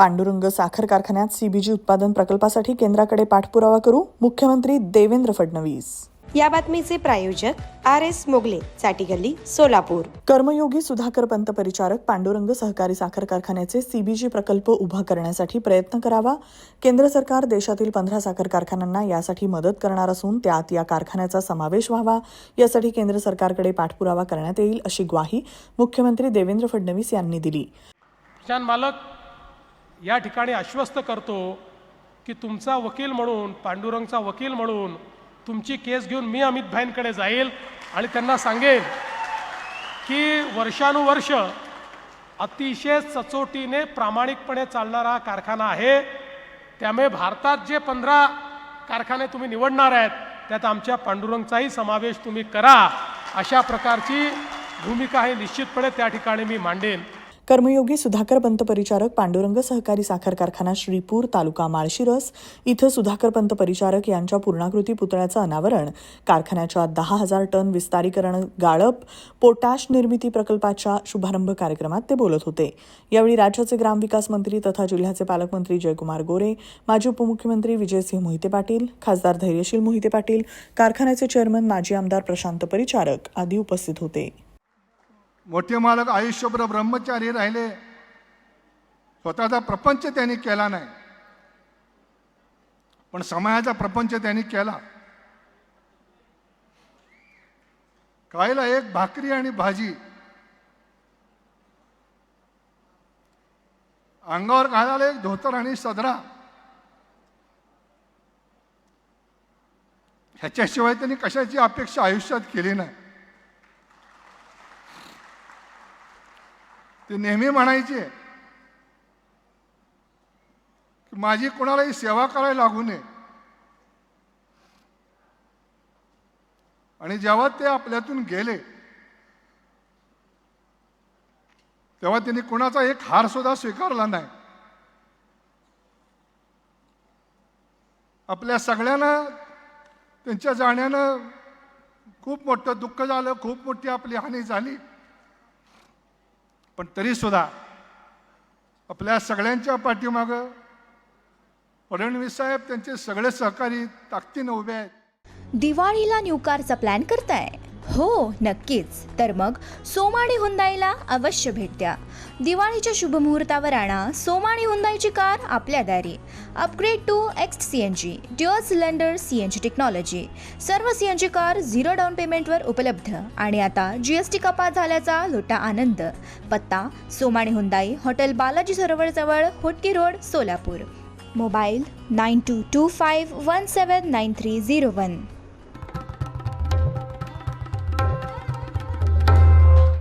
पांडुरंग साखर कारखान्यात सीबीजी उत्पादन प्रकल्पासाठी केंद्राकडे पाठपुरावा करू मुख्यमंत्री देवेंद्र फडणवीस. या बातमीचे प्रायोजक आर एस मोगले चाटीगल्ली सोलापूर. कर्मयोगी सुधाकर पंत परिचारक पांडुरंग सहकारी साखर कारखान्याचे सीबीजी प्रकल्प उभा करण्यासाठी प्रयत्न करावा. केंद्र सरकार देशातील पंधरा साखर कारखान्यांना यासाठी मदत करणार असून त्यात या कारखान्याचा समावेश व्हावा. यासाठी केंद्र सरकारकडे पाठपुरावा करण्यात येईल अशी ग्वाही मुख्यमंत्री देवेंद्र फडणवीस यांनी दिली. मालक या ठिकाणी आश्वस्त करतो की तुमचा वकील म्हणून पांडुरंगचा वकील म्हणून तुमची केस घेऊन मी अमित भाईंकडे जाईल आणि त्यांना सांगेन की वर्षानुवर्ष अतिशय सचोटीने प्रामाणिकपणे चालणारा हा कारखाना आहे. त्यामुळे भारतात जे पंधरा कारखाने तुम्ही निवडणार आहेत त्यात आमच्या पांडुरंगचाही समावेश तुम्ही करा. अशा प्रकारची भूमिका ही निश्चितपणे त्या ठिकाणी मी मांडेन. कर्मयोगी सुधाकर पंत परिचारक पांडुरंग सहकारी साखर कारखाना श्रीपूर तालुका माळशिरस इथं सुधाकर पंत परिचारक यांच्या पूर्णाकृती पुतळ्याचं अनावरण. कारखान्याच्या दहा हजार टन विस्तारीकरण गाळप पोटॅश निर्मिती प्रकल्पाच्या शुभारंभ कार्यक्रमात ते बोलत होते. यावेळी राज्याचे ग्रामविकास मंत्री तथा जिल्ह्याचे पालकमंत्री जयकुमार गोरे माजी उपमुख्यमंत्री विजयसिंह मोहिते पाटील खासदार धैर्यशील मोहिते पाटील कारखान्याचे चेअरमन माजी आमदार प्रशांत परिचारक आदी उपस्थित होते. मोठे मालक आयुष्यभर ब्रह्मचारी राहिले. स्वतःचा प्रपंच त्यांनी केला नाही. पण समाजाचा प्रपंच त्यांनी केला. खायला एक भाकरी आणि भाजी. अंगावर घालायला एक धोतर आणि सदरा. ह्याच्याशिवाय त्यांनी कशाची अपेक्षा आयुष्यात केली नाही. ते नेहमी म्हणायचे की माझी कोणालाही सेवा करायला लागू नये. आणि जेव्हा ते आपल्यातून गेले तेव्हा त्यांनी कुणाचा एक हार सुद्धा स्वीकारला नाही. आपल्या सगळ्यांना त्यांच्या जाण्यानं खूप मोठं दुःख झालं खूप मोठी आपली हानी झाली. पण तरीसुद्धा आपल्या सगळ्यांच्या पाठीमागं फडणवीस साहेब त्यांचे सगळे सहकारी ताकदीनं उभे आहेत. दिवाळीला न्यू कारचा प्लॅन करताय? हो नक्कीच. तर मग सोमाणी हुंदाईला अवश्य भेट द्या. दिवाळीच्या शुभमुहूर्तावर आणा सोमाणी हुंदाईची कार आपल्या दारी. Upgrade to X C N G dual cylinder C N G technology सर्व C N G car zero down पेमेंटवर उपलब्ध. आणि आता जी एस टी कपात झाल्याचा लोटा आनंद. पत्ता Somani Hyundai hotel Balaji सरोवरजवळ Hotgi road Solapur. Mobile nine two two five one seven nine three zero one.